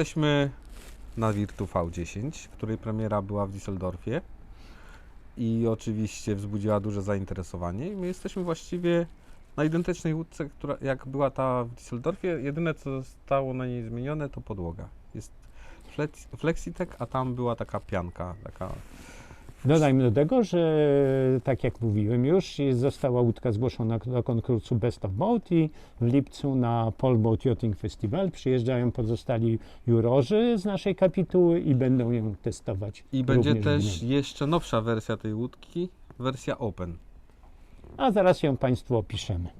jesteśmy na Virtu V10, której premiera była w Düsseldorfie i oczywiście wzbudziła duże zainteresowanie i my jesteśmy właściwie na identycznej łódce, która, jak była ta w Düsseldorfie. Jedyne co zostało na niej zmienione to podłoga. Jest flex, Flexitech, a tam była taka pianka, taka Dodajmy do tego, że tak jak mówiłem już, została łódka zgłoszona do konkursu Best of Boat i w lipcu na Polboat Yachting Festival przyjeżdżają pozostali jurorzy z naszej kapituły i będą ją testować. I będzie też jeszcze nowsza wersja tej łódki, wersja Open. A zaraz ją Państwu opiszemy.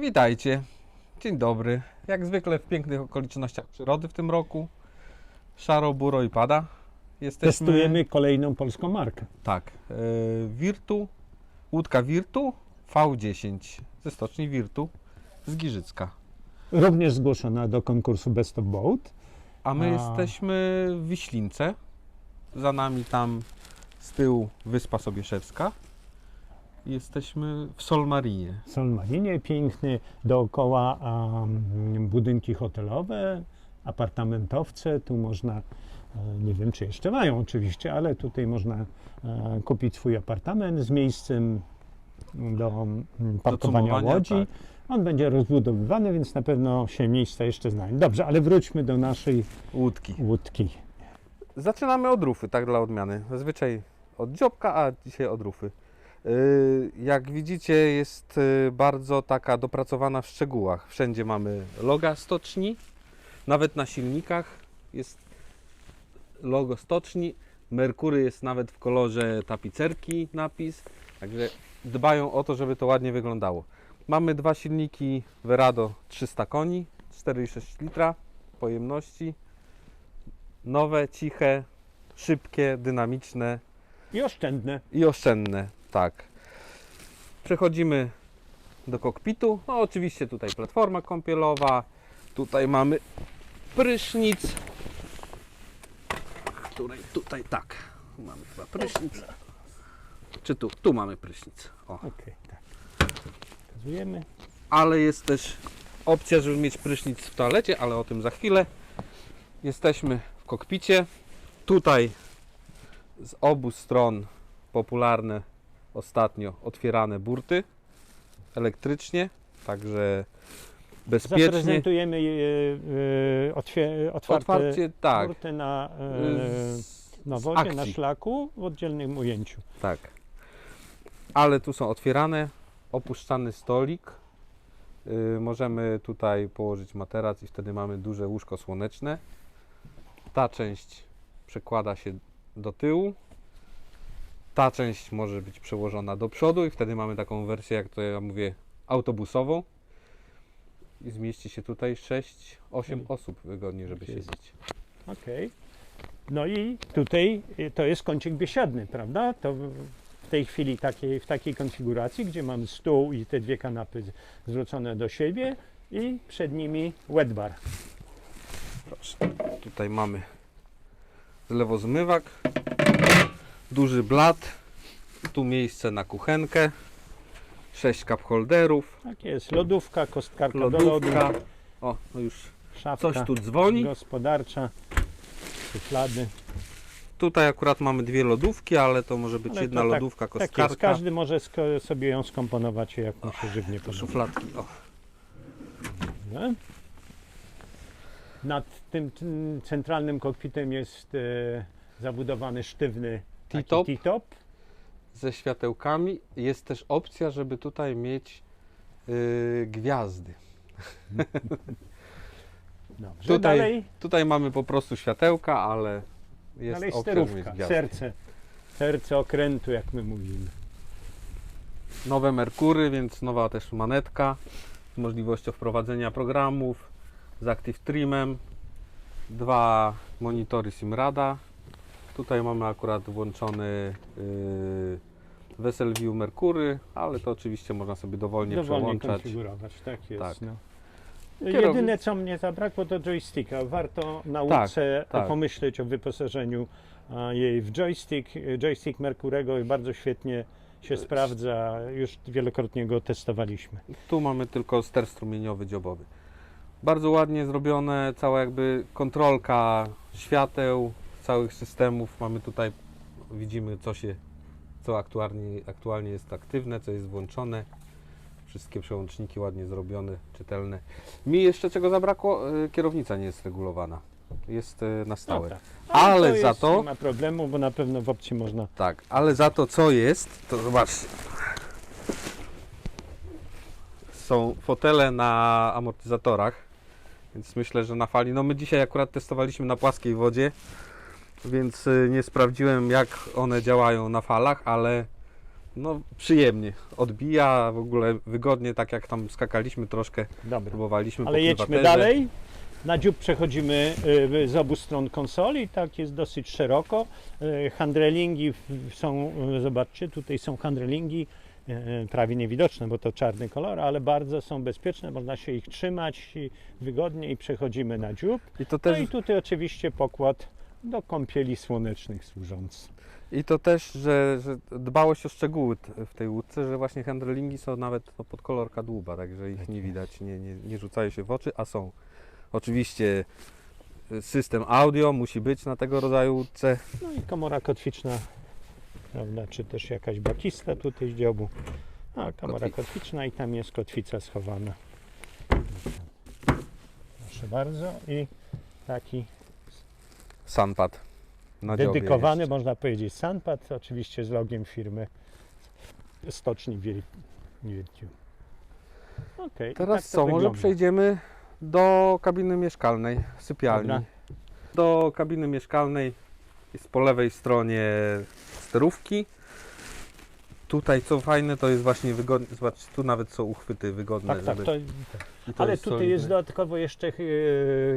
Witajcie. Dzień dobry. Jak zwykle w pięknych okolicznościach przyrody w tym roku. Szaro, buro i pada. Jesteśmy... Testujemy kolejną polską markę. Tak. e, Virtu, łódka Virtu V10 ze stoczni Virtu z Giżycka. Również zgłoszona do konkursu Best of Boat. A my A. jesteśmy w Wiślince. Za nami tam z tyłu Wyspa Sobieszewska. Jesteśmy w Solmarinie. Solmarinie piękny, dookoła um, budynki hotelowe, apartamentowce. Tu można, e, nie wiem czy jeszcze mają oczywiście, ale tutaj można e, kupić swój apartament z miejscem do parkowania cumowania, łodzi. tak. On będzie rozbudowywany, więc na pewno się miejsca jeszcze znajdą. Dobrze, ale wróćmy do naszej Łódki. łódki. Zaczynamy od rufy, tak dla odmiany. Zazwyczaj od dziobka, a dzisiaj od rufy. Yy, Jak widzicie, jest yy, bardzo taka dopracowana w szczegółach. Wszędzie mamy loga stoczni, nawet na silnikach jest logo stoczni. Merkury jest nawet w kolorze tapicerki napis, także dbają o to, żeby to ładnie wyglądało. Mamy dwa silniki Verado 300 koni, 4,6 litra pojemności nowe, ciche, szybkie, dynamiczne I oszczędne. i oszczędne. Tak. Przechodzimy do kokpitu. No oczywiście tutaj platforma kąpielowa. Tutaj mamy prysznic. Której tutaj tak. Mamy chyba prysznic. Czy tu? Tu mamy prysznic. O. Okej, tak. Pokazujemy. ale jest też opcja, żeby mieć prysznic w toalecie, ale o tym za chwilę. Jesteśmy w kokpicie. Tutaj z obu stron popularne ostatnio otwierane burty elektrycznie, także bezpiecznie. Zaprezentujemy e, e, otwie, otwarte Otwarcie, tak. burty na, e, na wodzie, na akcji. szlaku w oddzielnym ujęciu. Tak. Ale tu są otwierane, opuszczany stolik. Yy, możemy tutaj położyć materac i wtedy mamy duże łóżko słoneczne. Ta część przekłada się do tyłu. Ta część może być przełożona do przodu i wtedy mamy taką wersję, jak to ja mówię, autobusową. I zmieści się tutaj 6-8 Czyli- osób wygodnie, żeby siedzieć. Okej. No i tutaj e, to jest kącik biesiadny, prawda? To w w tej chwili takiej, w takiej konfiguracji, gdzie mamy stół i te dwie kanapy z- zwrócone do siebie i przed nimi wet bar. Proszę. Tutaj mamy zlewozmywak, duży blat, tu miejsce na kuchenkę, 6 cup holderów, Tak jest, lodówka, kostkarka do lodu, lodówka. O, no już szafka coś tu dzwoni. gospodarcza, szuflady. Tutaj akurat mamy dwie lodówki, ale to może być Ale jedna to tak- lodówka, Tak jest, kostkarka. każdy może sko- sobie ją skomponować jak mu się żywnie To podoba. szufladki. O. Nie? Nad tym centralnym kokpitem jest e, zabudowany sztywny T-top. T-top. Ze światełkami jest też opcja, żeby tutaj mieć yy, gwiazdy. Dobrze, Tutaj, dalej, tutaj mamy po prostu światełka, ale jest dalej opcja, sterówka, gwiazdy. serce, serce okrętu, jak my mówimy. nowe Merkury, więc nowa też manetka z możliwością wprowadzenia programów z Active Trimem, dwa monitory Simrada. Tutaj mamy akurat włączony yy, Wesel Merkury, ale to oczywiście można sobie dowolnie, Dowolnie przełączać. konfigurować, tak jest. Tak. No. Kierownik- Jedyne co mnie zabrakło to joysticka. Warto na Tak, tak. pomyśleć o wyposażeniu jej w joystick. Joystick Merkurego bardzo świetnie się sprawdza. Już wielokrotnie go testowaliśmy. Tu mamy tylko ster strumieniowy dziobowy. Bardzo ładnie zrobione, cała jakby kontrolka świateł, całych systemów. Mamy tutaj, widzimy co się, co aktualnie, aktualnie jest aktywne, co jest włączone. Wszystkie przełączniki ładnie zrobione, czytelne. Mi jeszcze czego zabrakło, y, kierownica nie jest regulowana. Jest y, na stałe. No tak. Ale to za to- Nie ma problemu, bo na pewno w opcji można. Tak, ale za to co jest, to zobaczcie. Są fotele na amortyzatorach, więc myślę, że na fali. No my dzisiaj akurat testowaliśmy na płaskiej wodzie, więc y, nie sprawdziłem jak one działają na falach, ale no przyjemnie. Odbija w ogóle wygodnie, tak jak tam skakaliśmy troszkę, Dobra. próbowaliśmy Ale jedźmy dalej. Na dziób przechodzimy y, z obu stron konsoli, tak jest dosyć szeroko. Y, Handrelingi są, zobaczcie, tutaj są handrelingi prawie niewidoczne, bo to czarny kolor, ale bardzo są bezpieczne, można się ich trzymać wygodnie i przechodzimy na dziób. I to No też i tutaj oczywiście pokład do kąpieli słonecznych służący. I to też, że, że dbałość o szczegóły t- w tej łódce, że właśnie handrelingi są nawet no, pod kolor kadłuba, także ich Tak nie jest. widać, nie, nie, nie rzucają się w oczy, a są. Oczywiście y, system audio musi być na tego rodzaju łódce. No i komora kotwiczna, prawda, czy też jakaś bakista tutaj z dziobu. A, komora Kotwi- kotwiczna i tam jest kotwica schowana. Proszę bardzo i taki Sunpad na dedykowany, można powiedzieć, sandpad, oczywiście z logiem firmy Stoczni Wiel- Wielkiu. Okej, i Teraz tak co, może wygląda. przejdziemy do kabiny mieszkalnej, sypialni. Dobra. Do kabiny mieszkalnej jest po lewej stronie sterówki. Tutaj co fajne, to jest właśnie wygodne, zobaczcie, tu nawet są uchwyty wygodne, Tak, tak, żeby... to, i to ale jest tutaj solidne. jest dodatkowo jeszcze e,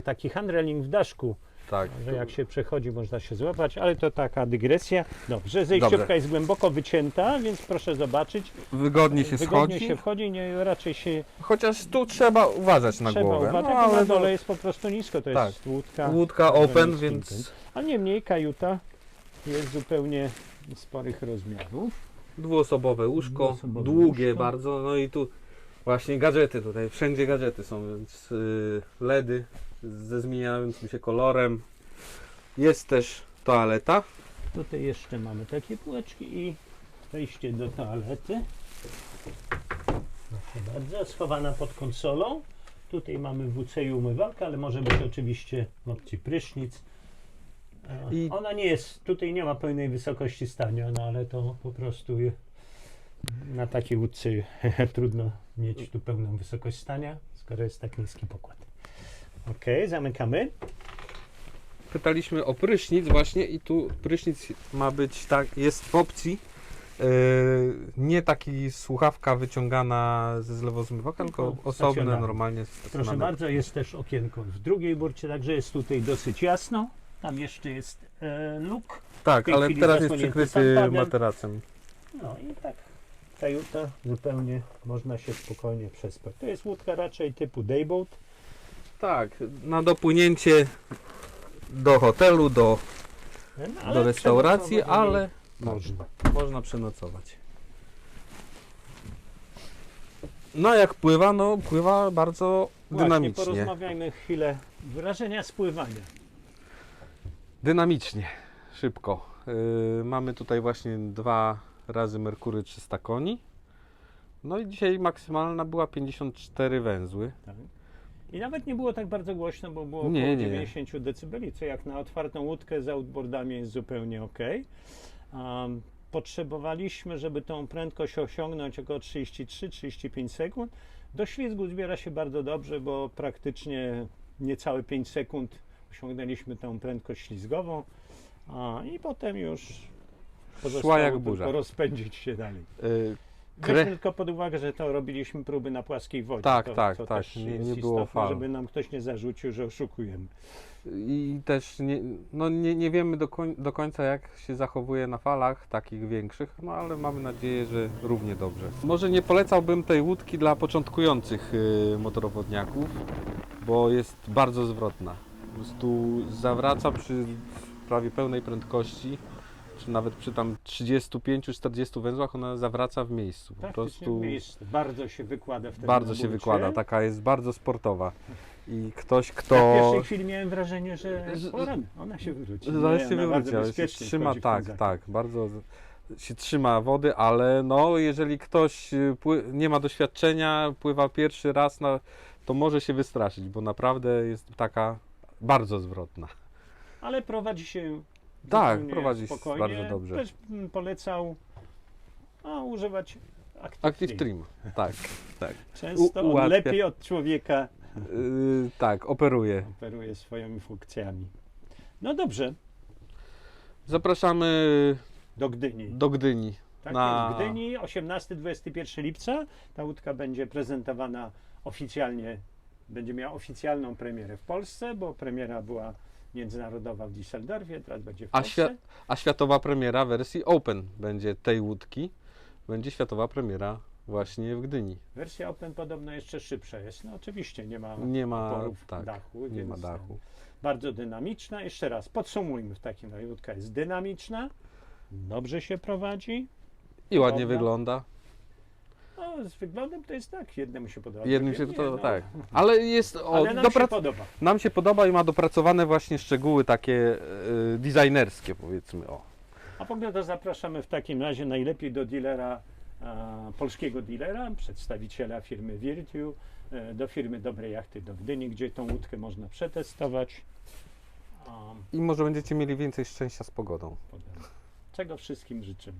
taki handreling w daszku. Tak, że jak się przechodzi, można się złapać, ale to taka dygresja. Dobrze, zejściówka Dobrze. jest głęboko wycięta, więc proszę zobaczyć. wygodnie się Wygodnie schodzi, się wchodzi, nie, raczej się chociaż tu trzeba uważać na trzeba głowę. uważać, no, bo na dole jest po prostu nisko, to Tak. jest łódka. łódka open, więc ten. A niemniej kajuta jest zupełnie sporych rozmiarów. dwuosobowe łóżko, Dwuosobowe długie łóżko. bardzo, no i tu właśnie gadżety tutaj, wszędzie gadżety są, więc y, LEDy ze zmieniającym się kolorem. Jest też toaleta. Tutaj jeszcze mamy takie półeczki i wejście do toalety. Proszę bardzo, schowana pod konsolą. Tutaj mamy WC i umywalkę, ale może być oczywiście w opcji prysznic. E, I- Ona nie jest, tutaj nie ma pełnej wysokości stania, no ale to po prostu na takiej łódce trudno mieć tu pełną wysokość stania, skoro jest tak niski pokład. Ok, zamykamy. Pytaliśmy o prysznic właśnie i tu prysznic ma być tak, jest w opcji yy, nie taki słuchawka wyciągana ze zlewozmywaka, tylko Tylko osobne stacjonarny. normalnie Proszę stacjonarne. bardzo, jest też okienko w drugiej burcie, także jest tutaj dosyć jasno. Tam jeszcze jest e, luk. Tak, tej ale chwili teraz jest zasłonięty przykryty materacem. No i tak kajuta zupełnie można się spokojnie przespać. To jest łódka raczej typu dayboat. Tak, na dopłynięcie do hotelu, do, no, ale do restauracji, przenocować ale Można. można przenocować. No jak pływa, no pływa bardzo Właśnie, dynamicznie. porozmawiajmy chwilę. Wrażenia spływania. Dynamicznie, szybko. Yy, mamy tutaj właśnie dwa razy Merkury 300 koni. No i dzisiaj maksymalna była 54 węzły. Tak. I nawet nie było tak bardzo głośno, bo było Nie, około nie. 90 dB, co jak na otwartą łódkę z outboardami jest zupełnie ok. Um, potrzebowaliśmy, żeby tą prędkość osiągnąć około 33-35 sekund. Do ślizgu zbiera się bardzo dobrze, bo praktycznie niecałe 5 sekund osiągnęliśmy tą prędkość ślizgową a, i potem już pozostało jak burza. rozpędzić się dalej. Kre- Weźmy tylko pod uwagę, że to robiliśmy próby na płaskiej wodzie. Tak, to, tak, to tak. Też Nie- nie było fal. żeby nam ktoś nie zarzucił, że oszukujemy. I też nie, no nie, nie wiemy do, koń, do końca, jak się zachowuje na falach takich większych, no ale mamy nadzieję, że równie dobrze. Może nie polecałbym tej łódki dla początkujących y, motorowodniaków, bo jest bardzo zwrotna. Po prostu zawraca przy prawie pełnej prędkości, czy nawet przy tam 35-40 węzłach, ona zawraca w miejscu. Po prostu w miejscu. Bardzo się wykłada wtedy bardzo na się wykłada, taka jest bardzo sportowa. I ktoś, Ja kto... w pierwszej chwili miałem wrażenie, że ona się wywróci. Zaraz się wywróci, bardzo ale się trzyma, w tak, tak, bardzo się trzyma wody, ale no jeżeli ktoś y, nie ma doświadczenia, pływa pierwszy raz, na, to może się wystraszyć, bo naprawdę jest taka bardzo zwrotna. Ale prowadzi się Tak, prowadzi spokojnie. bardzo dobrze. Też bym polecał a, używać Active, Active Trim. Trim, tak, tak. Często U- on ułatwia. lepiej od człowieka Yy, tak, operuje. operuje swoimi funkcjami. No dobrze, Zapraszamy do Gdyni. do Gdyni. Tak na- jest, Gdyni 18-21 lipca. Ta łódka będzie prezentowana oficjalnie, będzie miała oficjalną premierę w Polsce, bo premiera była międzynarodowa w Düsseldorfie, teraz będzie w A, Polsce. świat, a światowa premiera wersji Open będzie tej łódki. Będzie światowa premiera właśnie w Gdyni. Wersja Open podobno jeszcze szybsza jest. No oczywiście nie ma, Nie ma, oporów tak, dachu, nie ma więc dachu. bardzo dynamiczna. Jeszcze raz podsumujmy w takim razie. Łódka jest dynamiczna, dobrze się prowadzi. I ładnie Dobra. wygląda. No, z wyglądem to jest tak, jednemu się podoba. Jednym się drugiemu to nie, no. tak. Ale jest o, Ale nam doprac- się podoba. nam się podoba i ma dopracowane właśnie szczegóły takie e, designerskie powiedzmy. O. A w ogóle to zapraszamy w takim razie najlepiej do dealera, a, polskiego dealera, przedstawiciela firmy Virtu, e, do firmy Dobrej Jachty do Gdyni, gdzie tą łódkę można przetestować. I może będziecie mieli więcej szczęścia z pogodą. potem- Czego wszystkim życzymy.